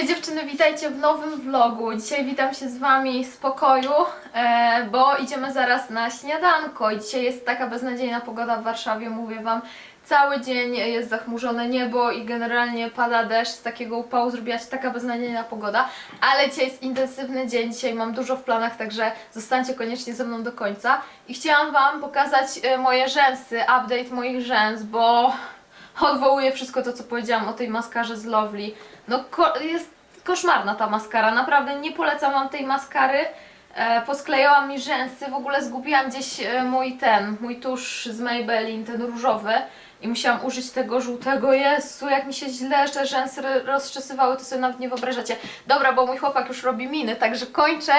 Cześć dziewczyny, witajcie w nowym vlogu. Dzisiaj witam się z Wami z pokoju, e, bo idziemy zaraz na śniadanko. I dzisiaj jest taka beznadziejna pogoda w Warszawie, mówię Wam. Cały dzień jest zachmurzone niebo i generalnie pada deszcz. Z takiego upału zrobiła się taka beznadziejna pogoda. Ale dzisiaj jest intensywny dzień, dzisiaj mam dużo w planach, także zostańcie koniecznie ze mną do końca. I chciałam Wam pokazać e, moje rzęsy, update moich rzęs, bo odwołuję wszystko to, co powiedziałam o tej maskarze z Lovely. No ko- jest koszmarna ta maskara, naprawdę nie polecam Wam tej maskary. E, posklejała mi rzęsy, w ogóle zgubiłam gdzieś e, mój ten, mój tusz z Maybelline, ten różowy i musiałam użyć tego żółtego. Jezu, jak mi się źle te rzęsy ro- rozczesywały, to sobie nawet nie wyobrażacie. Dobra, bo mój chłopak już robi miny, także kończę.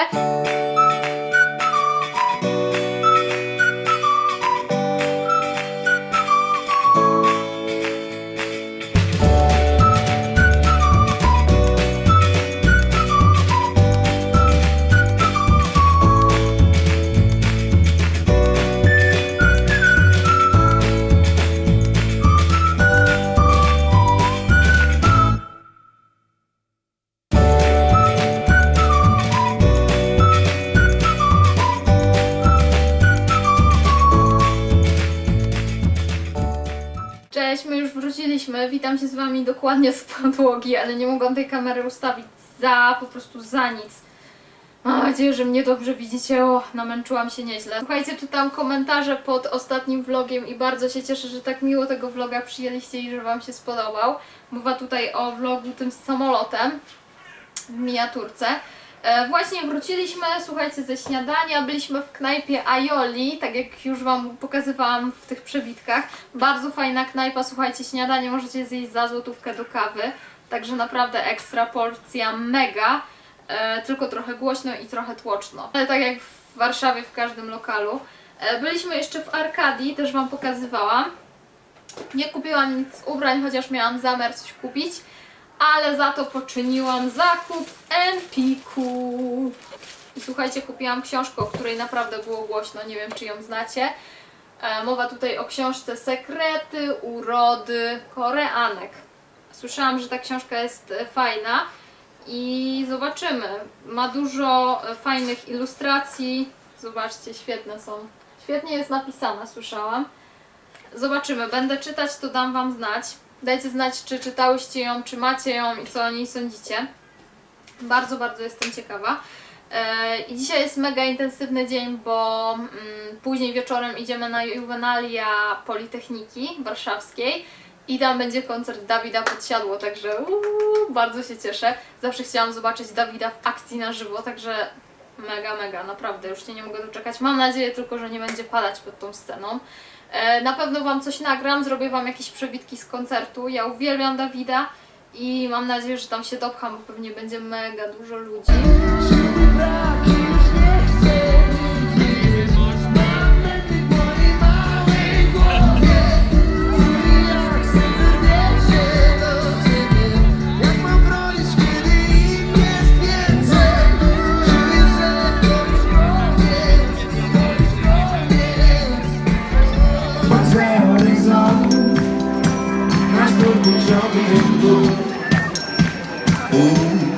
Cześć, my już wróciliśmy. Witam się z Wami dokładnie z podłogi, ale nie mogłam tej kamery ustawić za po prostu za nic. Mam nadzieję, że mnie dobrze widzicie. O, namęczyłam się nieźle. Słuchajcie, czytam komentarze pod ostatnim vlogiem i bardzo się cieszę, że tak miło tego vloga przyjęliście i że Wam się spodobał. Mowa tutaj o vlogu tym z samolotem w miniaturce. E, właśnie wróciliśmy, słuchajcie, ze śniadania. Byliśmy w knajpie Aioli, tak jak już Wam pokazywałam w tych przebitkach. Bardzo fajna knajpa, słuchajcie, śniadanie możecie zjeść za złotówkę do kawy. Także naprawdę ekstra porcja, mega. E, tylko trochę głośno i trochę tłoczno. Ale tak jak w Warszawie w każdym lokalu. E, byliśmy jeszcze w Arkadii, też Wam pokazywałam. Nie kupiłam nic ubrań, chociaż miałam zamiar coś kupić, ale za to poczyniłam zakup Empiku. I słuchajcie, kupiłam książkę, o której naprawdę było głośno, nie wiem czy ją znacie. E, mowa tutaj o książce Sekrety urody Koreanek. Słyszałam, że ta książka jest e, fajna i zobaczymy. Ma dużo e, fajnych ilustracji. Zobaczcie, świetne są. Świetnie jest napisana, słyszałam. Zobaczymy, będę czytać, to dam Wam znać. Dajcie znać, czy czytałyście ją, czy macie ją i co o niej sądzicie. Bardzo, bardzo jestem ciekawa. E, I dzisiaj jest mega intensywny dzień, bo mm, później wieczorem idziemy na Juvenalia Politechniki Warszawskiej i tam będzie koncert Dawida Podsiadło, także uuu, bardzo się cieszę. Zawsze chciałam zobaczyć Dawida w akcji na żywo, także mega, mega, naprawdę już się nie mogę doczekać. Mam nadzieję tylko, że nie będzie padać pod tą sceną. E, Na pewno Wam coś nagram, zrobię Wam jakieś przebitki z koncertu. Ja uwielbiam Dawida i mam nadzieję, że tam się dopcham, bo pewnie będzie mega dużo ludzi. oh.